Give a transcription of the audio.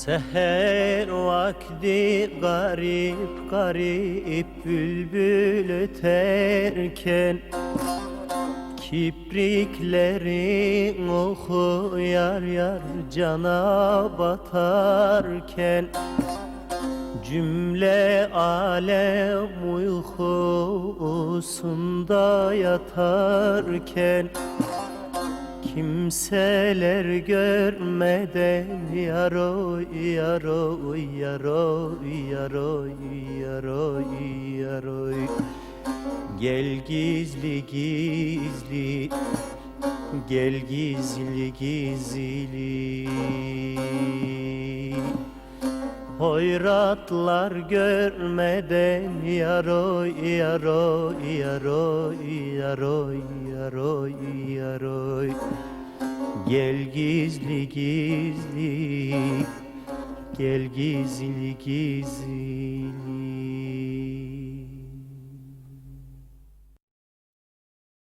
Seher vakti garip garip bülbül öterken Kipriklerin oku yar yar cana batarken Cümle alem uykusunda yatarken Kimseler görmeden yaroy yaroy yaroy yaroy yaroy yaroy. Gel gizli gizli Gel gizli gizli Hoyratlar görmeden yaroy yaroy yaroy yaroy yaroy yaroy. Gel gizli gizli Gel gizli gizli